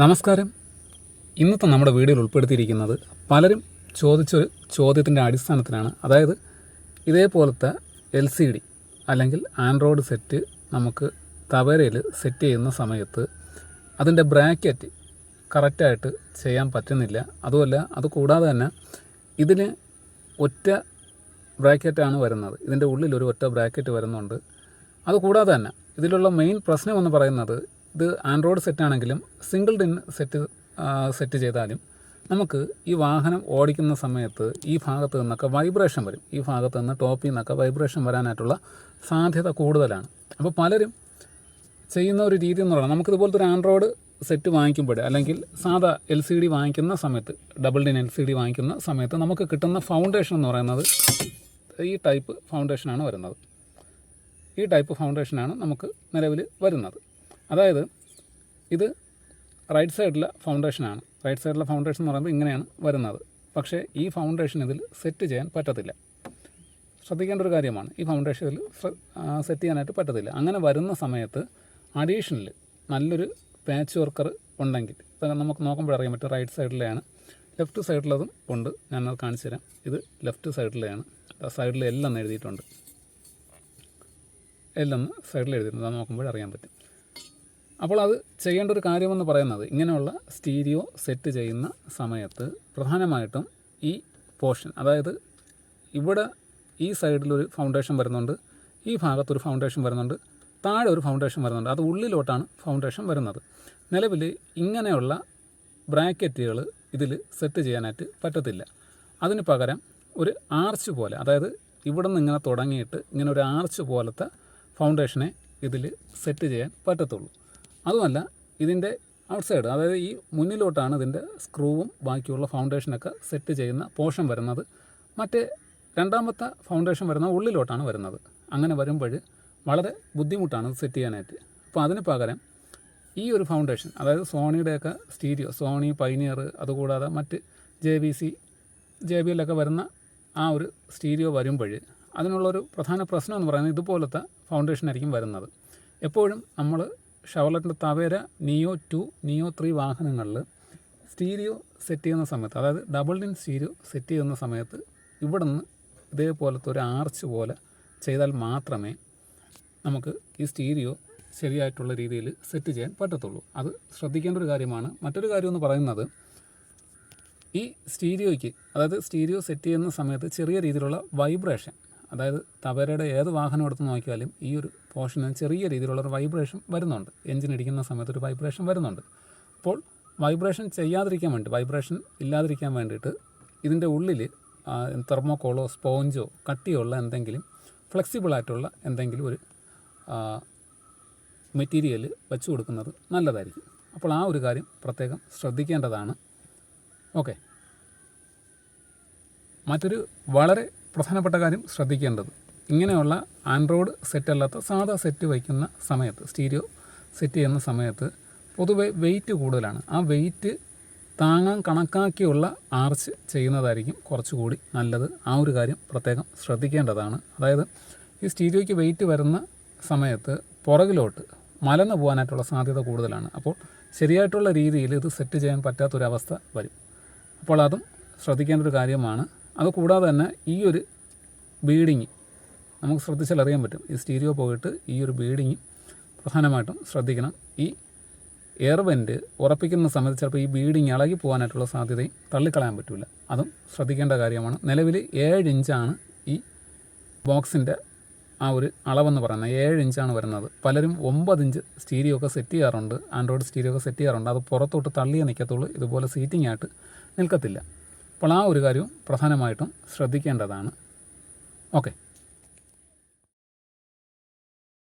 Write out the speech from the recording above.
നമസ്കാരം. ഇന്നത്തെ നമ്മുടെ വീഡിയോയിൽ ഉൾപ്പെടുത്തിയിരിക്കുന്നത് പലരും ചോദിച്ചൊരു ചോദ്യത്തിന്റെ അടിസ്ഥാനത്തിലാണ്. അതായത് ഇതേപോലത്തെ എൽ സി ഡി അല്ലെങ്കിൽ ആൻഡ്രോയിഡ് സെറ്റ് നമുക്ക് തവേരയിൽ സെറ്റ് ചെയ്യുന്ന സമയത്ത് അതിന്റെ ബ്രാക്കറ്റ് കറക്റ്റായിട്ട് ചെയ്യാൻ പറ്റുന്നില്ല. അതുമല്ല അത് കൂടാതെ തന്നെ ഇതിന് ഒറ്റ ബ്രാക്കറ്റാണ് വരുന്നത്. ഇതിന്റെ ഉള്ളിൽ ഒരു ഒറ്റ ബ്രാക്കറ്റ് വരുന്നുണ്ട്. അതുകൂടാതെ തന്നെ ഇതിലുള്ള മെയിൻ പ്രശ്നം എന്ന് പറയുന്നത് ഇത് ആൻഡ്രോയിഡ് സെറ്റ് ആണെങ്കിലും സിംഗിൾ ഡിൻ സെറ്റ് സെറ്റ് ചെയ്താലും നമുക്ക് ഈ വാഹനം ഓടിക്കുന്ന സമയത്ത് ഈ ഭാഗത്ത് നിന്നൊക്കെ വൈബ്രേഷൻ വരും. ഈ ഭാഗത്ത് നിന്ന് ടോപ്പിൽ നിന്നൊക്കെ വൈബ്രേഷൻ വരാനായിട്ടുള്ള സാധ്യത കൂടുതലാണ്. അപ്പോൾ പലരും ചെയ്യുന്ന ഒരു രീതി എന്ന് പറയുന്നത് നമുക്കിതുപോലത്തെ ഒരു ആൻഡ്രോയിഡ് സെറ്റ് വാങ്ങിക്കുമ്പോൾ അല്ലെങ്കിൽ സാധാ എൽ സി ഡി വാങ്ങിക്കുന്ന സമയത്ത് double DIN L C D വാങ്ങിക്കുന്ന സമയത്ത് നമുക്ക് കിട്ടുന്ന ഫൗണ്ടേഷൻ എന്ന് പറയുന്നത് ഈ ടൈപ്പ് ഫൗണ്ടേഷനാണ് വരുന്നത്. ഈ ടൈപ്പ് ഫൗണ്ടേഷനാണ് നമുക്ക് നിലവിൽ വരുന്നത്. അതായത് ഇത് റൈറ്റ് സൈഡിലെ ഫൗണ്ടേഷനാണ് റൈറ്റ് സൈഡിലെ ഫൗണ്ടേഷൻ എന്ന് പറയുന്നത് ഇങ്ങനെയാണ് വരുന്നത്. പക്ഷേ ഈ ഫൗണ്ടേഷൻ ഇതിൽ സെറ്റ് ചെയ്യാൻ പറ്റത്തില്ല. ശ്രദ്ധിക്കേണ്ട ഒരു കാര്യമാണ് ഈ ഫൗണ്ടേഷൻ ഇതിൽ സെറ്റ് ചെയ്യാനായിട്ട് പറ്റത്തില്ല. അങ്ങനെ വരുന്ന സമയത്ത് അഡീഷണൽ നല്ലൊരു പാച്ച് വർക്കർ ഉണ്ടെങ്കിൽ ഇതൊക്കെ നമുക്ക് നോക്കുമ്പോൾ അറിയാൻ പറ്റും റൈറ്റ് സൈഡിലെയാണ് ലെഫ്റ്റ് സൈഡിലതും ഉണ്ട്. ഞാനത് കാണിച്ചു തരാം. ഇത് ലെഫ്റ്റ് സൈഡിലെയാണ് സൈഡിൽ എല്ലാം എഴുതിയിട്ടുണ്ട്. എല്ലാം സൈഡിൽ എഴുതിയിട്ടുണ്ട്. അത് നോക്കുമ്പോൾ അറിയാൻ പറ്റും. അപ്പോൾ അത് ചെയ്യേണ്ട ഒരു കാര്യമെന്ന് പറയുന്നത് ഇങ്ങനെയുള്ള സ്റ്റീരിയോ സെറ്റ് ചെയ്യുന്ന സമയത്ത് പ്രധാനമായിട്ടും ഈ പോർഷൻ അതായത് ഇവിടെ ഈ സൈഡിലൊരു ഫൗണ്ടേഷൻ വരുന്നുണ്ട് ഈ ഭാഗത്തൊരു ഫൗണ്ടേഷൻ വരുന്നുണ്ട് താഴെ ഒരു ഫൗണ്ടേഷൻ വരുന്നുണ്ട്. അത് ഉള്ളിലോട്ടാണ് ഫൗണ്ടേഷൻ വരുന്നത്. നിലവിൽ ഇങ്ങനെയുള്ള ബ്രാക്കറ്റുകൾ ഇതിൽ സെറ്റ് ചെയ്യാനായിട്ട് പറ്റത്തില്ല. അതിന് പകരം ഒരു ആർച്ച് പോലെ അതായത് ഇവിടെ നിന്ന് ഇങ്ങനെ തുടങ്ങിയിട്ട് ഇങ്ങനെ ഒരു ആർച്ച് പോലത്തെ ഫൗണ്ടേഷനെ ഇതിൽ സെറ്റ് ചെയ്യാൻ പറ്റത്തുള്ളൂ. അതുമല്ല ഇതിന്റെ ഔട്ട്സൈഡ് അതായത് ഈ മുന്നിലോട്ടാണ് ഇതിന്റെ സ്ക്രൂവും ബാക്കിയുള്ള ഫൗണ്ടേഷനൊക്കെ സെറ്റ് ചെയ്യുന്ന പോർഷൻ വരുന്നത്. മറ്റേ രണ്ടാമത്തെ ഫൗണ്ടേഷൻ വരുന്ന ഉള്ളിലോട്ടാണ് വരുന്നത്. അങ്ങനെ വരുമ്പോൾ വളരെ ബുദ്ധിമുട്ടാണ് സെറ്റ് ചെയ്യാനായിട്ട്. അപ്പോൾ അതിന് പകരം ഈ ഒരു ഫൗണ്ടേഷൻ അതായത് സോണിയുടെയൊക്കെ സ്റ്റീരിയോ സോണി പൈനിയർ അതുകൂടാതെ മറ്റ് J B C J B എല്ലൊക്കെ വരുന്ന ആ ഒരു സ്റ്റീരിയോ വരുമ്പോൾ അതിനുള്ളൊരു പ്രധാന പ്രശ്നം എന്ന് പറയുന്നത് ഇതുപോലത്തെ ഫൗണ്ടേഷൻ ആയിരിക്കും വരുന്നത്. എപ്പോഴും നമ്മൾ ഷവർലറ്റിന്റെ Tavera Neo two Neo three വാഹനങ്ങളിൽ സ്റ്റീരിയോ സെറ്റ് ചെയ്യുന്ന സമയത്ത് അതായത് ഡബിൾ ഡിൻ സ്റ്റീരിയോ സെറ്റ് ചെയ്യുന്ന സമയത്ത് ഇവിടെ നിന്ന് ഇതേപോലത്തെ ഒരു ആർച്ച് പോലെ ചെയ്താൽ മാത്രമേ നമുക്ക് ഈ സ്റ്റീരിയോ ശരിയായിട്ടുള്ള രീതിയിൽ സെറ്റ് ചെയ്യാൻ പറ്റത്തുള്ളൂ. അത് ശ്രദ്ധിക്കേണ്ട ഒരു കാര്യമാണ്. മറ്റൊരു കാര്യം എന്ന് പറയുന്നത് ഈ സ്റ്റീരിയോയ്ക്ക് അതായത് സ്റ്റീരിയോ സെറ്റ് ചെയ്യുന്ന സമയത്ത് ചെറിയ രീതിയിലുള്ള വൈബ്രേഷൻ അതായത് തവരയുടെ ഏത് വാഹനം എടുത്ത് നോക്കിയാലും ഈ ഒരു പോർഷന് ചെറിയ രീതിയിലുള്ളൊരു വൈബ്രേഷൻ വരുന്നുണ്ട്. എഞ്ചിൻ ഇടിക്കുന്ന സമയത്ത് ഒരു വൈബ്രേഷൻ വരുന്നുണ്ട്. അപ്പോൾ വൈബ്രേഷൻ ചെയ്യാതിരിക്കാൻ വേണ്ടി വൈബ്രേഷൻ ഇല്ലാതിരിക്കാൻ വേണ്ടിയിട്ട് ഇതിന്റെ ഉള്ളിൽ തെർമോക്കോളോ സ്പോഞ്ചോ കട്ടിയുള്ള എന്തെങ്കിലും ഫ്ലെക്സിബിളായിട്ടുള്ള എന്തെങ്കിലും ഒരു മെറ്റീരിയൽ വെച്ച് കൊടുക്കുന്നത് നല്ലതായിരിക്കും. അപ്പോൾ ആ ഒരു കാര്യം പ്രത്യേകം ശ്രദ്ധിക്കേണ്ടതാണ്. ഓക്കെ. മറ്റൊരു വളരെ പ്രധാനപ്പെട്ട കാര്യം ശ്രദ്ധിക്കേണ്ടത്. ഇങ്ങനെയുള്ള ആൻഡ്രോയിഡ് സെറ്റ് അല്ലാത്ത സാധാ സെറ്റ് വയ്ക്കുന്ന സമയത്ത് സ്റ്റീരിയോ സെറ്റ് ചെയ്യുന്ന സമയത്ത് പൊതുവെ വെയിറ്റ് കൂടുതലാണ്. ആ വെയിറ്റ് താങ്ങാൻ കണക്കാക്കിയുള്ള ആർച്ച് ചെയ്യുന്നതായിരിക്കും കുറച്ചുകൂടി നല്ലത്. ആ ഒരു കാര്യം പ്രത്യേകം ശ്രദ്ധിക്കേണ്ടതാണ്. അതായത് ഈ സ്റ്റീരിയോയ്ക്ക് വെയിറ്റ് വരുന്ന സമയത്ത് പുറകിലോട്ട് മലന്ന് പോകാനായിട്ടുള്ള സാധ്യത കൂടുതലാണ്. അപ്പോൾ ശരിയായിട്ടുള്ള രീതിയിൽ ഇത് സെറ്റ് ചെയ്യാൻ പറ്റാത്തൊരവസ്ഥ വരും. അപ്പോൾ അതും ശ്രദ്ധിക്കേണ്ട ഒരു കാര്യമാണ്. അതുകൂടാതെ തന്നെ ഈ ഒരു ബീഡിങ് നമുക്ക് ശ്രദ്ധിച്ചാൽ അറിയാൻ പറ്റും. ഈ സ്റ്റീരിയോ പോയിട്ട് ഈ ഒരു ബീഡിങ് പ്രധാനമായിട്ടും ശ്രദ്ധിക്കണം. ഈ എയർ വെന്റ് ഉറപ്പിക്കുന്ന സമയത്ത് ചിലപ്പോൾ ഈ ബീഡിങ് ഇളകി പോകാനായിട്ടുള്ള സാധ്യതയും തള്ളിക്കളയാൻ പറ്റില്ല അതും ശ്രദ്ധിക്കേണ്ട കാര്യമാണ്. നിലവിൽ ഏഴ് ഇഞ്ചാണ് ഈ ബോക്സിന്റെ ആ ഒരു അളവെന്ന് പറയുന്നത്. ഏഴ് ഇഞ്ചാണ് വരുന്നത്. പലരും ഒമ്പത് ഇഞ്ച് സ്റ്റീരിയോ ഒക്കെ സെറ്റ് ചെയ്യാറുണ്ട്. ആൻഡ്രോയിഡ് സ്റ്റീരിയോ ഒക്കെ സെറ്റ് ചെയ്യാറുണ്ട്. അത് പുറത്തോട്ട് തള്ളിയേ നിൽക്കത്തുള്ളൂ. ഇതുപോലെ സീറ്റിംഗ് ആയിട്ട് നിൽക്കത്തില്ല. അപ്പോൾ ആ ഒരു കാര്യവും പ്രധാനമായിട്ടും ശ്രദ്ധിക്കേണ്ടതാണ്. ഓക്കെ.